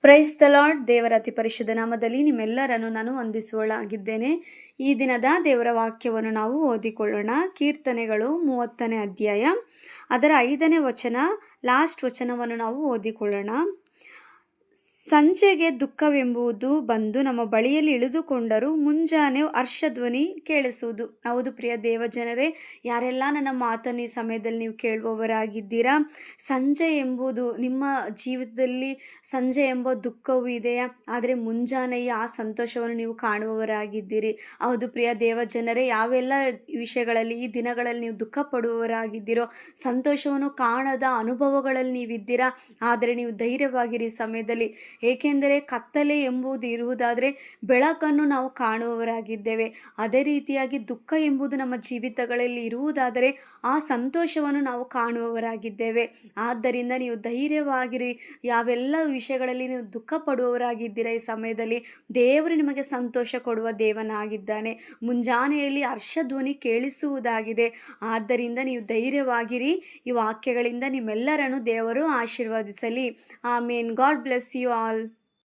Praise the lord ದೇವರ ಅತಿ ಪರಿಶುದ್ಧ ನಾಮದಲ್ಲಿ ನಿಮ್ಮೆಲ್ಲರನ್ನು ನಾನು ವಂದಿಸುವಳಾಗಿದ್ದೇನೆ. ಈ ದಿನದ ದೇವರ ವಾಕ್ಯವನ್ನು ನಾವು ಓದಿಕೊಳ್ಳೋಣ. ಕೀರ್ತನೆಗಳು ಮೂವತ್ತನೇ ಅಧ್ಯಾಯ. ಅದರ ಐದನೇ ವಚನ ಲಾಸ್ಟ್ ವಚನವನ್ನು ನಾವು ಓದಿಕೊಳ್ಳೋಣ. ಸಂಜೆಗೆ ದುಃಖವೆಂಬುದು ಬಂದು ನಮ್ಮ ಬಳಿಯಲ್ಲಿ ಇಳಿದುಕೊಂಡರೂ ಮುಂಜಾನೆ ಹರ್ಷಧ್ವನಿ ಕೇಳಿಸುವುದು. ಹೌದು ಪ್ರಿಯ ದೇವಜನರೇ, ಯಾರೆಲ್ಲ ನನ್ನ ಮಾತನ್ನು ಈ ಸಮಯದಲ್ಲಿ ನೀವು ಕೇಳುವವರಾಗಿದ್ದೀರಾ? ಸಂಜೆ ಎಂಬುದು ನಿಮ್ಮ ಜೀವಿತದಲ್ಲಿ ಸಂಜೆ ಎಂಬ ದುಃಖವೂ ಇದೆಯಾ? ಆದರೆ ಮುಂಜಾನೆಯ ಆ ಸಂತೋಷವನ್ನು ನೀವು ಕಾಣುವವರಾಗಿದ್ದೀರಿ. ಹೌದು ಪ್ರಿಯ ದೇವಜನರೇ, ಯಾವೆಲ್ಲ ವಿಷಯಗಳಲ್ಲಿ, ಈ ದಿನಗಳಲ್ಲಿ ನೀವು ದುಃಖ ಪಡುವವರಾಗಿದ್ದೀರೋ ಸಂತೋಷವನ್ನು ಕಾಣದ ಅನುಭವಗಳಲ್ಲಿ ನೀವಿದ್ದೀರಾ? ಆದರೆ ನೀವು ಧೈರ್ಯವಾಗಿರಿ ಸಮಯದಲ್ಲಿ. ಏಕೆಂದರೆ ಕತ್ತಲೆ ಎಂಬುದು ಇರುವುದಾದರೆ ಬೆಳಕನ್ನು ನಾವು ಕಾಣುವವರಾಗಿದ್ದೇವೆ. ಅದೇ ರೀತಿಯಾಗಿ ದುಃಖ ಎಂಬುದು ನಮ್ಮ ಜೀವಿತಗಳಲ್ಲಿ ಇರುವುದಾದರೆ ಆ ಸಂತೋಷವನ್ನು ನಾವು ಕಾಣುವವರಾಗಿದ್ದೇವೆ. ಆದ್ದರಿಂದ ನೀವು ಧೈರ್ಯವಾಗಿರಿ. ಯಾವೆಲ್ಲ ವಿಷಯಗಳಲ್ಲಿ ನೀವು ದುಃಖ ಪಡುವವರಾಗಿದ್ದೀರಾ ಈ ಸಮಯದಲ್ಲಿ, ದೇವರು ನಿಮಗೆ ಸಂತೋಷ ಕೊಡುವ ದೇವನಾಗಿದ್ದಾನೆ. ಮುಂಜಾನೆಯಲ್ಲಿ ಹರ್ಷಧ್ವನಿ ಕೇಳಿಸುವುದಾಗಿದೆ. ಆದ್ದರಿಂದ ನೀವು ಧೈರ್ಯವಾಗಿರಿ. ಈ ವಾಕ್ಯಗಳಿಂದ ನಿಮ್ಮೆಲ್ಲರನ್ನು ದೇವರು ಆಶೀರ್ವದಿಸಲಿ. May God bless you all.